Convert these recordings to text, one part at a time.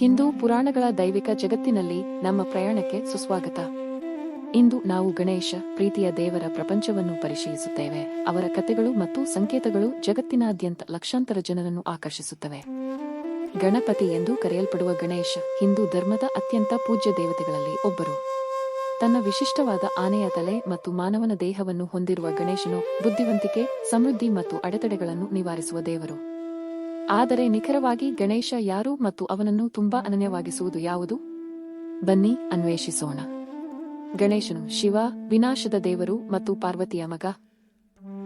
ಹಿಂದೂ ಪುರಾಣಗಳ ದೈವಿಕ ಜಗತ್ತಿನಲ್ಲಿ ನಮ್ಮ ಪ್ರಯಾಣಕ್ಕೆ ಸುಸ್ವಾಗತ. ಇಂದು ನಾವು ಗಣೇಶ, ಪ್ರೀತಿಯ ದೇವರ ಪ್ರಪಂಚವನ್ನು ಪರಿಶೀಲಿಸುತ್ತೇವೆ. ಅವರ ಕಥೆಗಳು ಮತ್ತು ಸಂಕೇತಗಳು ಜಗತ್ತಿನಾದ್ಯಂತ ಲಕ್ಷಾಂತರ ಜನರನ್ನು ಆಕರ್ಷಿಸುತ್ತವೆ. ಗಣಪತಿ ಎಂದು ಕರೆಯಲ್ಪಡುವ ಗಣೇಶ ಹಿಂದೂ ಧರ್ಮದ ಅತ್ಯಂತ ಪೂಜ್ಯ ದೇವತೆಗಳಲ್ಲಿ ಒಬ್ಬರು. ತನ್ನ ವಿಶಿಷ್ಟವಾದ ಆನೆಯ ತಲೆ ಮತ್ತು ಮಾನವನ ದೇಹವನ್ನು ಹೊಂದಿರುವ ಗಣೇಶನು ಬುದ್ಧಿವಂತಿಕೆ, ಸಮೃದ್ಧಿ ಮತ್ತು ಅಡೆತಡೆಗಳನ್ನು ನಿವಾರಿಸುವ ದೇವರು. ಆದರೆ ನಿಖರವಾಗಿ ಗಣೇಶ ಯಾರು ಮತ್ತು ಅವನನ್ನು ತುಂಬಾ ಅನನ್ಯವಾಗಿಸುವುದು ಯಾವುದು? ಬನ್ನಿ, ಅನ್ವೇಷಿಸೋಣ. ಗಣೇಶನು ಶಿವ, ವಿನಾಶದ ದೇವರು ಮತ್ತು ಪಾರ್ವತಿಯ ಮಗ.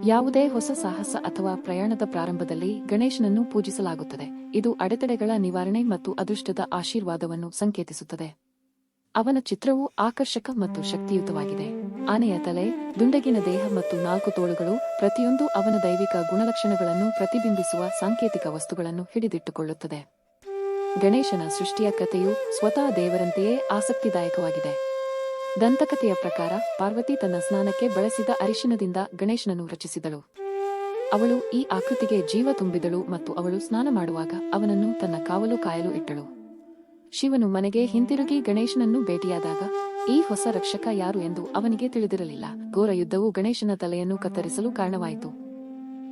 ಯಾವುದೇ ಹೊಸ ಸಾಹಸ ಅಥವಾ ಪ್ರಯಾಣದ ಪ್ರಾರಂಭದಲ್ಲಿ ಗಣೇಶನನ್ನು ಪೂಜಿಸಲಾಗುತ್ತದೆ. ಇದು ಅಡೆತಡೆಗಳ ನಿವಾರಣೆ ಮತ್ತು ಅದೃಷ್ಟದ ಆಶೀರ್ವಾದವನ್ನು ಸಂಕೇತಿಸುತ್ತದೆ. ಅವನ ಚಿತ್ರವು ಆಕರ್ಷಕ ಮತ್ತು ಶಕ್ತಿಯುತವಾಗಿದೆ. ಆನೆಯ ತಲೆ, ದುಂಡಗಿನ ದೇಹ ಮತ್ತು ನಾಲ್ಕು ತೋಳುಗಳು ಪ್ರತಿಯೊಂದು ಅವನ ದೈವಿಕ ಗುಣಲಕ್ಷಣಗಳನ್ನು ಪ್ರತಿಬಿಂಬಿಸುವ ಸಾಂಕೇತಿಕ ವಸ್ತುಗಳನ್ನು ಹಿಡಿದಿಟ್ಟುಕೊಳ್ಳುತ್ತದೆ. ಗಣೇಶನ ಸೃಷ್ಟಿಯ ಕಥೆಯು ಸ್ವತಃ ದೇವರಂತೆಯೇ ಆಸಕ್ತಿದಾಯಕವಾಗಿದೆ. ದಂತಕಥೆಯ ಪ್ರಕಾರ ಪಾರ್ವತಿ ತನ್ನ ಸ್ನಾನಕ್ಕೆ ಬಳಸಿದ ಅರಿಶಿನದಿಂದ ಗಣೇಶನನ್ನು ರಚಿಸಿದಳು. ಅವಳು ಈ ಆಕೃತಿಗೆ ಜೀವ ತುಂಬಿದಳು ಮತ್ತು ಅವಳು ಸ್ನಾನ ಮಾಡುವಾಗ ಅವನನ್ನು ತನ್ನ ಕಾವಲು ಕಾಯಲು ಇಟ್ಟಳು. ಶಿವನು ಮನೆಗೆ ಹಿಂತಿರುಗಿ ಗಣೇಶನನ್ನು ಭೇಟಿಯಾದಾಗ, ಈ ಹೊಸ ರಕ್ಷಕ ಯಾರು ಎಂದು ಅವನಿಗೆ ತಿಳಿದಿರಲಿಲ್ಲ. ಘೋರ ಯುದ್ಧವು ಗಣೇಶನ ತಲೆಯನ್ನು ಕತ್ತರಿಸಲು ಕಾರಣವಾಯಿತು.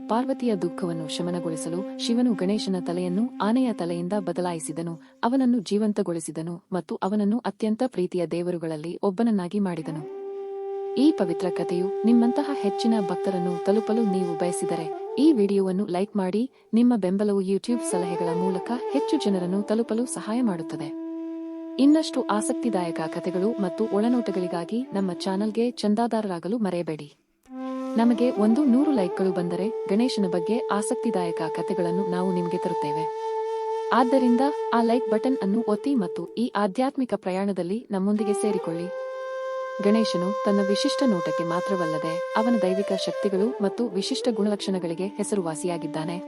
ಪಾರ್ವತಿಯ ದುಃಖವನ್ನು ಶಮನಗೊಳಿಸಲು ಶಿವನು ಗಣೇಶನ ತಲೆಯನ್ನು ಆನೆಯ ತಲೆಯಿಂದ ಬದಲಾಯಿಸಿದನು, ಅವನನ್ನು ಜೀವಂತಗೊಳಿಸಿದನು ಮತ್ತು ಅವನನ್ನು ಅತ್ಯಂತ ಪ್ರೀತಿಯ ದೇವರುಗಳಲ್ಲಿ ಒಬ್ಬನನ್ನಾಗಿ ಮಾಡಿದನು. ಈ ಪವಿತ್ರ ಕಥೆಯು ನಿಮ್ಮಂತಹ ಹೆಚ್ಚಿನ ಭಕ್ತರನ್ನು ತಲುಪಲು ನೀವು ಬಯಸಿದರೆ, ಈ ವಿಡಿಯೋವನ್ನು ಲೈಕ್ ಮಾಡಿ, ನಿಮ್ಮ ಬೆಂಬಲವು ಯೂಟ್ಯೂಬ್ ಸಲಹೆಗಳ ಮೂಲಕ ಹೆಚ್ಚು ಜನರನ್ನು ತಲುಪಲು ಸಹಾಯ ಮಾಡುತ್ತದೆ. ಇನ್ನಷ್ಟು ಆಸಕ್ತಿದಾಯಕ ಕಥೆಗಳು ಮತ್ತು ಒಳನೋಟಗಳಿಗಾಗಿ ನಮ್ಮ ಚಾನಲ್ಗೆ ಚಂದಾದಾರರಾಗಲು ಮರೆಯಬೇಡಿ. ನಮಗೆ ಒಂದು ನೂರು ಲೈಕ್ಗಳು ಬಂದರೆ ಗಣೇಶನ ಬಗ್ಗೆ ಆಸಕ್ತಿದಾಯಕ ಕಥೆಗಳನ್ನು ನಾವು ನಿಮಗೆ ತರುತ್ತೇವೆ. ಆದ್ದರಿಂದ ಆ ಲೈಕ್ ಬಟನ್ ಅನ್ನು ಒತ್ತಿ ಮತ್ತು ಈ ಆಧ್ಯಾತ್ಮಿಕ ಪ್ರಯಾಣದಲ್ಲಿ ನಮ್ಮೊಂದಿಗೆ ಸೇರಿಕೊಳ್ಳಿ. ಗಣೇಶನು ತನ್ನ ವಿಶಿಷ್ಟ ನೋಟಕ್ಕೆ ಮಾತ್ರವಲ್ಲದೆ ಅವನ ದೈವಿಕ ಶಕ್ತಿಗಳು ಮತ್ತು ವಿಶಿಷ್ಟ ಗುಣಲಕ್ಷಣಗಳಿಗೆ ಹೆಸರುವಾಸಿಯಾಗಿದ್ದಾನೆ.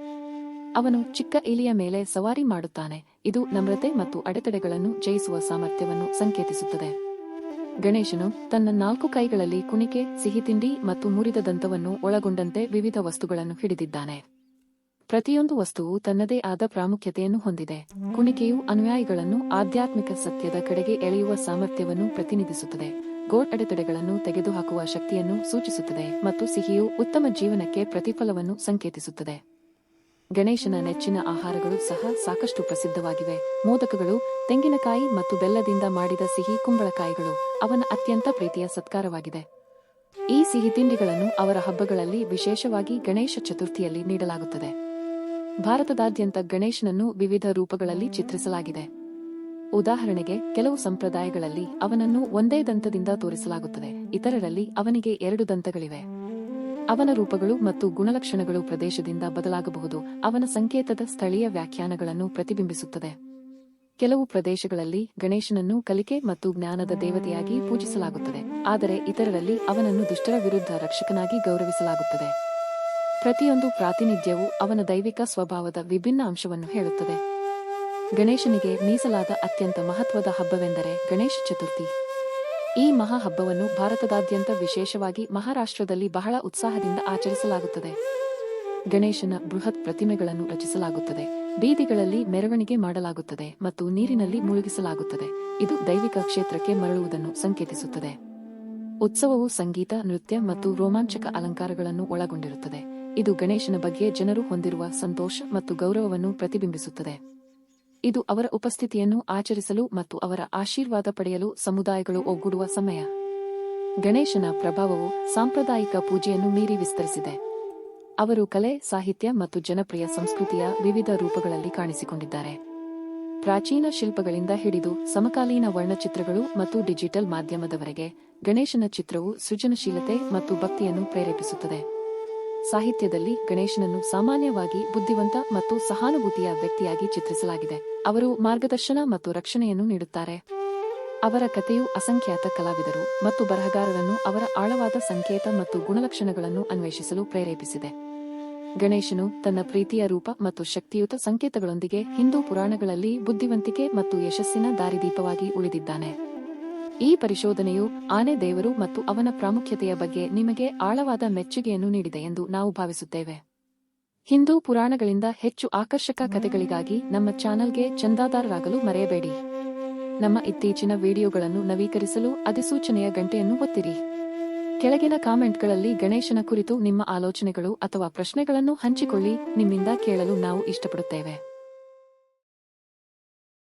ಅವನು ಚಿಕ್ಕ ಇಲಿಯ ಮೇಲೆ ಸವಾರಿ ಮಾಡುತ್ತಾನೆ. ಇದು ನಮ್ರತೆ ಮತ್ತು ಅಡೆತಡೆಗಳನ್ನು ಜಯಿಸುವ ಸಾಮರ್ಥ್ಯವನ್ನು ಸಂಕೇತಿಸುತ್ತದೆ. ಗಣೇಶನು ತನ್ನ ನಾಲ್ಕು ಕೈಗಳಲ್ಲಿ ಕುಣಿಕೆ ಸಿಹಿತಿಂಡಿ ಮತ್ತು ಮುರಿದ ದಂತವನ್ನು ಒಳಗೊಂಡಂತೆ ವಿವಿಧ ವಸ್ತುಗಳನ್ನು ಹಿಡಿದಿದ್ದಾನೆ. ಪ್ರತಿಯೊಂದು ವಸ್ತುವು ತನ್ನದೇ ಆದ ಪ್ರಾಮುಖ್ಯತೆಯನ್ನು ಹೊಂದಿದೆ. ಕುಣಿಕೆಯು ಅನುಯಾಯಿಗಳನ್ನು ಆಧ್ಯಾತ್ಮಿಕ ಸತ್ಯದ ಕಡೆಗೆ ಎಳೆಯುವ ಸಾಮರ್ಥ್ಯವನ್ನು ಪ್ರತಿನಿಧಿಸುತ್ತದೆ. ಗೋಟ್ ಅಡೆತಡೆಗಳನ್ನು ತೆಗೆದುಹಾಕುವ ಶಕ್ತಿಯನ್ನು ಸೂಚಿಸುತ್ತದೆ ಮತ್ತು ಸಿಹಿಯು ಉತ್ತಮ ಜೀವನಕ್ಕೆ ಪ್ರತಿಫಲವನ್ನು ಸಂಕೇತಿಸುತ್ತದೆ. ಗಣೇಶನ ನೆಚ್ಚಿನ ಆಹಾರಗಳು ಸಹ ಸಾಕಷ್ಟು ಪ್ರಸಿದ್ಧವಾಗಿವೆ. ಮೋದಕಗಳು, ತೆಂಗಿನಕಾಯಿ ಮತ್ತು ಬೆಲ್ಲದಿಂದ ಮಾಡಿದ ಸಿಹಿ ಕುಂಬಳಕಾಯಿಗಳು ಅವನ ಅತ್ಯಂತ ಪ್ರೀತಿಯ ಸತ್ಕಾರವಾಗಿದೆ. ಈ ಸಿಹಿ ತಿಂಡಿಗಳನ್ನು ಅವರ ಹಬ್ಬಗಳಲ್ಲಿ ವಿಶೇಷವಾಗಿ ಗಣೇಶ ಚತುರ್ಥಿಯಲ್ಲಿ ನೀಡಲಾಗುತ್ತದೆ. ಭಾರತದಾದ್ಯಂತ ಗಣೇಶನನ್ನು ವಿವಿಧ ರೂಪಗಳಲ್ಲಿ ಚಿತ್ರಿಸಲಾಗಿದೆ. ಉದಾಹರಣೆಗೆ, ಕೆಲವು ಸಂಪ್ರದಾಯಗಳಲ್ಲಿ ಅವನನ್ನು ಒಂದೇ ದಂತದಿಂದ ತೋರಿಸಲಾಗುತ್ತದೆ, ಇತರರಲ್ಲಿ ಅವನಿಗೆ ಎರಡು ದಂತಗಳಿವೆ. ಅವನ ರೂಪಗಳು ಮತ್ತು ಗುಣಲಕ್ಷಣಗಳು ಪ್ರದೇಶದಿಂದ ಬದಲಾಗಬಹುದು, ಅವನ ಸಂಕೇತದ ಸ್ಥಳೀಯ ವ್ಯಾಖ್ಯಾನಗಳನ್ನು ಪ್ರತಿಬಿಂಬಿಸುತ್ತದೆ. ಕೆಲವು ಪ್ರದೇಶಗಳಲ್ಲಿ ಗಣೇಶನನ್ನು ಕಲಿಕೆ ಮತ್ತು ಜ್ಞಾನದ ದೇವತೆಯಾಗಿ ಪೂಜಿಸಲಾಗುತ್ತದೆ, ಆದರೆ ಇತರರಲ್ಲಿ ಅವನನ್ನು ದುಷ್ಟರ ವಿರುದ್ಧ ರಕ್ಷಕನಾಗಿ ಗೌರವಿಸಲಾಗುತ್ತದೆ. ಪ್ರತಿಯೊಂದು ಪ್ರಾತಿನಿಧ್ಯವು ಅವನ ದೈವಿಕ ಸ್ವಭಾವದ ವಿಭಿನ್ನ ಅಂಶವನ್ನು ಹೇಳುತ್ತದೆ. ಗಣೇಶನಿಗೆ ಮೀಸಲಾದ ಅತ್ಯಂತ ಮಹತ್ವದ ಹಬ್ಬವೆಂದರೆ ಗಣೇಶ ಚತುರ್ಥಿ. ಈ ಮಹಾ ಹಬ್ಬವನ್ನು ಭಾರತದಾದ್ಯಂತ ವಿಶೇಷವಾಗಿ ಮಹಾರಾಷ್ಟ್ರದಲ್ಲಿ ಬಹಳ ಉತ್ಸಾಹದಿಂದ ಆಚರಿಸಲಾಗುತ್ತದೆ. ಗಣೇಶನ ಬೃಹತ್ ಪ್ರತಿಮೆಗಳನ್ನು ರಚಿಸಲಾಗುತ್ತದೆ. ಬೀದಿಗಳಲ್ಲಿ ಮೆರವಣಿಗೆ ಮಾಡಲಾಗುತ್ತದೆ ಮತ್ತು ನೀರಿನಲ್ಲಿ ಮುಳುಗಿಸಲಾಗುತ್ತದೆ. ಇದು ದೈವಿಕ ಕ್ಷೇತ್ರಕ್ಕೆ ಮರಳುವುದನ್ನು ಸಂಕೇತಿಸುತ್ತದೆ. ಉತ್ಸವವು ಸಂಗೀತ, ನೃತ್ಯ ಮತ್ತು ರೋಮಾಂಚಕ ಅಲಂಕಾರಗಳನ್ನು ಒಳಗೊಂಡಿರುತ್ತದೆ. ಇದು ಗಣೇಶನ ಬಗ್ಗೆ ಜನರು ಹೊಂದಿರುವ ಸಂತೋಷ ಮತ್ತು ಗೌರವವನ್ನು ಪ್ರತಿಬಿಂಬಿಸುತ್ತದೆ. ಇದು ಅವರ ಉಪಸ್ಥಿತಿಯನ್ನು ಆಚರಿಸಲು ಮತ್ತು ಅವರ ಆಶೀರ್ವಾದ ಪಡೆಯಲು ಸಮುದಾಯಗಳು ಒಗ್ಗೂಡುವ ಸಮಯ. ಗಣೇಶನ ಪ್ರಭಾವವು ಸಾಂಪ್ರದಾಯಿಕ ಪೂಜೆಯನ್ನು ಮೀರಿ ವಿಸ್ತರಿಸಿದೆ. ಅವರು ಕಲೆ, ಸಾಹಿತ್ಯ ಮತ್ತು ಜನಪ್ರಿಯ ಸಂಸ್ಕೃತಿಯ ವಿವಿಧ ರೂಪಗಳಲ್ಲಿ ಕಾಣಿಸಿಕೊಂಡಿದ್ದಾರೆ. ಪ್ರಾಚೀನ ಶಿಲ್ಪಗಳಿಂದ ಹಿಡಿದು ಸಮಕಾಲೀನ ವರ್ಣಚಿತ್ರಗಳು ಮತ್ತು ಡಿಜಿಟಲ್ ಮಾಧ್ಯಮದವರೆಗೆ ಗಣೇಶನ ಚಿತ್ರವು ಸೃಜನಶೀಲತೆ ಮತ್ತು ಭಕ್ತಿಯನ್ನು ಪ್ರೇರೇಪಿಸುತ್ತದೆ. ಸಾಹಿತ್ಯದಲ್ಲಿ ಗಣೇಶನನ್ನು ಸಾಮಾನ್ಯವಾಗಿ ಬುದ್ಧಿವಂತ ಮತ್ತು ಸಹಾನುಭೂತಿಯ ವ್ಯಕ್ತಿಯಾಗಿ ಚಿತ್ರಿಸಲಾಗಿದೆ. ಅವರು ಮಾರ್ಗದರ್ಶನ ಮತ್ತು ರಕ್ಷಣೆಯನ್ನು ನೀಡುತ್ತಾರೆ. ಅವರ ಕಥೆಯು ಅಸಂಖ್ಯಾತ ಕಲಾವಿದರು ಮತ್ತು ಬರಹಗಾರರನ್ನು ಅವರ ಆಳವಾದ ಸಂಕೇತ ಮತ್ತು ಗುಣಲಕ್ಷಣಗಳನ್ನು ಅನ್ವೇಷಿಸಲು ಪ್ರೇರೇಪಿಸಿದೆ. ಗಣೇಶನು ತನ್ನ ಪ್ರೀತಿಯ ರೂಪ ಮತ್ತು ಶಕ್ತಿಯುತ ಸಂಕೇತಗಳೊಂದಿಗೆ ಹಿಂದೂ ಪುರಾಣಗಳಲ್ಲಿ ಬುದ್ಧಿವಂತಿಕೆ ಮತ್ತು ಯಶಸ್ಸಿನ ದಾರಿದೀಪವಾಗಿ ಉಳಿದಿದ್ದಾನೆ. ಈ ಪರಿಶೋಧನೆಯು ಆನೆ ದೇವರು ಮತ್ತು ಅವನ ಪ್ರಾಮುಖ್ಯತೆಯ ಬಗ್ಗೆ ನಿಮಗೆ ಆಳವಾದ ಮೆಚ್ಚುಗೆಯನ್ನು ನೀಡಿದೆ ಎಂದು ನಾವು ಭಾವಿಸುತ್ತೇವೆ. ಹಿಂದೂ ಪುರಾಣಗಳಿಂದ ಹೆಚ್ಚು ಆಕರ್ಷಕ ಕಥೆಗಳಿಗಾಗಿ ನಮ್ಮ ಚಾನೆಲ್ಗೆ ಚಂದಾದಾರರಾಗಲು ಮರೆಯಬೇಡಿ. ನಮ್ಮ ಇತ್ತೀಚಿನ ವಿಡಿಯೋಗಳನ್ನು ನವೀಕರಿಸಲು ಅಧಿಸೂಚನೆಯ ಗಂಟೆಯನ್ನು ಒತ್ತಿರಿ. ಕೆಳಗಿನ ಕಾಮೆಂಟ್ಗಳಲ್ಲಿ ಗಣೇಶನ ಕುರಿತು ನಿಮ್ಮ ಆಲೋಚನೆಗಳು ಅಥವಾ ಪ್ರಶ್ನೆಗಳನ್ನು ಹಂಚಿಕೊಳ್ಳಿ, ನಿಮ್ಮಿಂದ ಕೇಳಲು ನಾವು ಇಷ್ಟಪಡುತ್ತೇವೆ.